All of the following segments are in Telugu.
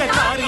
తెలుగుదేశ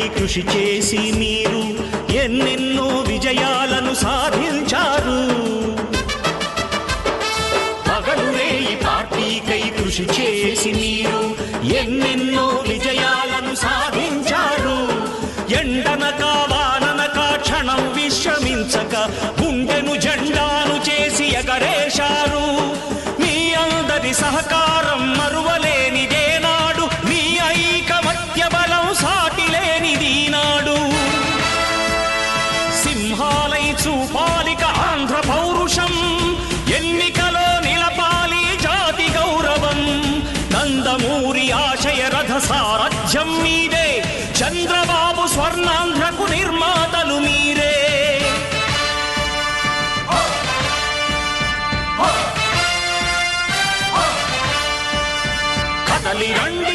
పార్టీకై కృషి చేసి మీరు ఎన్నెన్నో విజయాలను సాధించారు. పగలురే ఈ పార్టీకై కృషి చేసి మీరు ఎన్నెన్నో బాబు స్వర్ణాంధ్రకు నిర్మాతలు మీరే. కదలి రండి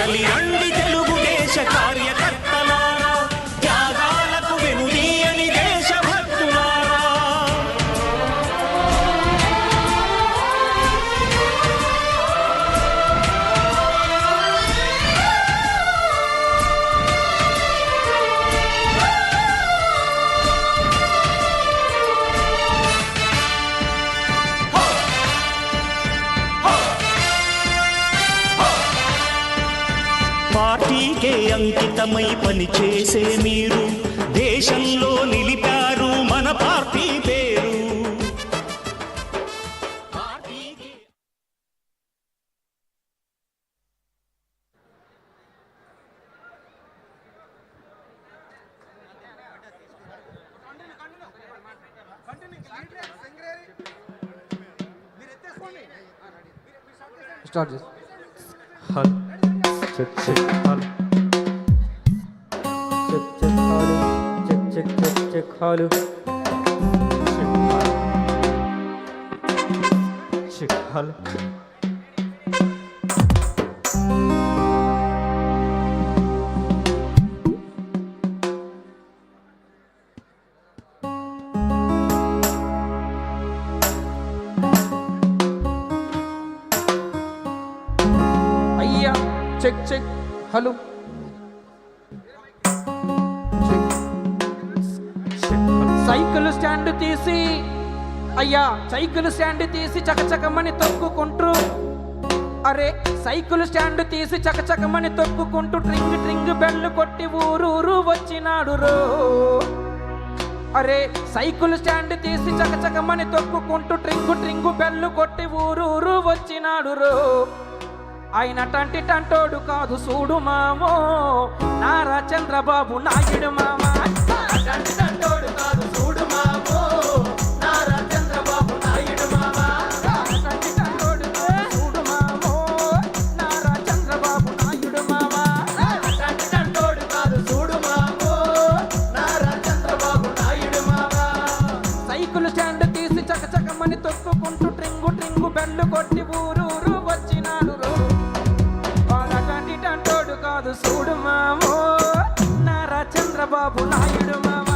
కదలి అంకితమై పనిచేసే మీరు దేశంలో నిలిపారు మన పార్టీ పేరు. పార్టీకే స్టార్ట్ చేసి హల్ Shikhalu. Shikhalu. Check check hello cycle stand తీసి అయ్యా సైకిల్ స్టాండ్ తీసి చకచకమని తొక్కుకుంటూ అరే సైకిల్ స్టాండ్ తీసి చకచకమని తొక్కుకుంటూ ట్రింగ్ ట్రింగ్ బెల్లు కొట్టి ఊరూరు వచ్చినాడు రో. అరే సైకిల్ స్టాండ్ తీసి చకచకమని తొక్కుకుంటూ ట్రింగు ట్రింగు బెల్లు కొట్టి ఊరూరు వచ్చినాడు రో. ఆయన టంటి టంటోడు కాదు చూడు మామో. నారా చంద్రబాబు నాయుడు మామ. చంద్రబాబు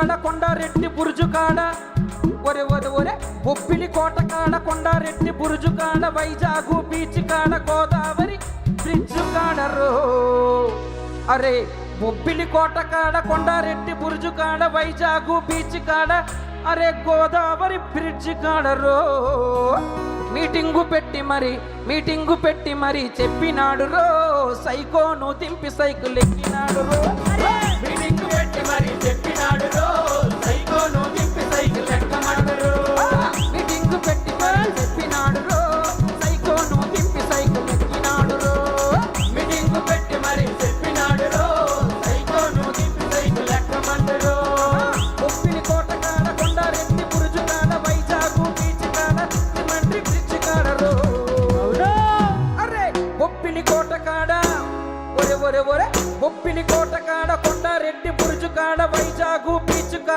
కాడ కొండారెడ్డి బురుజు కాడ. ఒరే ఒరే ఒరే బొప్పిలి కోట కాడ కొండారెడ్డి బురుజు కాడ. వైజాగు బీచ్ కాడ గోదావరి బ్రిడ్జ్ కాడరు అరే బొబ్బిలి కోట కాడ కొండారెడ్డి బురుజు కాడ వైజాగు బీచ్ కాడ. అరే గోదావరి బ్రిడ్జ్ కాడరో మీటింగు పెట్టి మరి మీటింగు పెట్టి మరి చెప్పినాడు రో. సైకోను దింపి సైకిల్ ఎక్కినాడు రో. మీటింగు పెట్టి మరి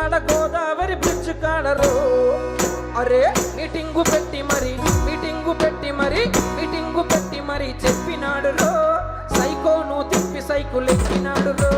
కాడ గోదావరి బ్రిడ్జ్ కాడరు అరే మీటింగు పెట్టి మరి మీటింగు పెట్టి మరి మీటింగు పెట్టి మరి చెప్పినాడు రో. సైకో నువ్వు తిప్పి సైకిల్ ఎక్కినాడు రో.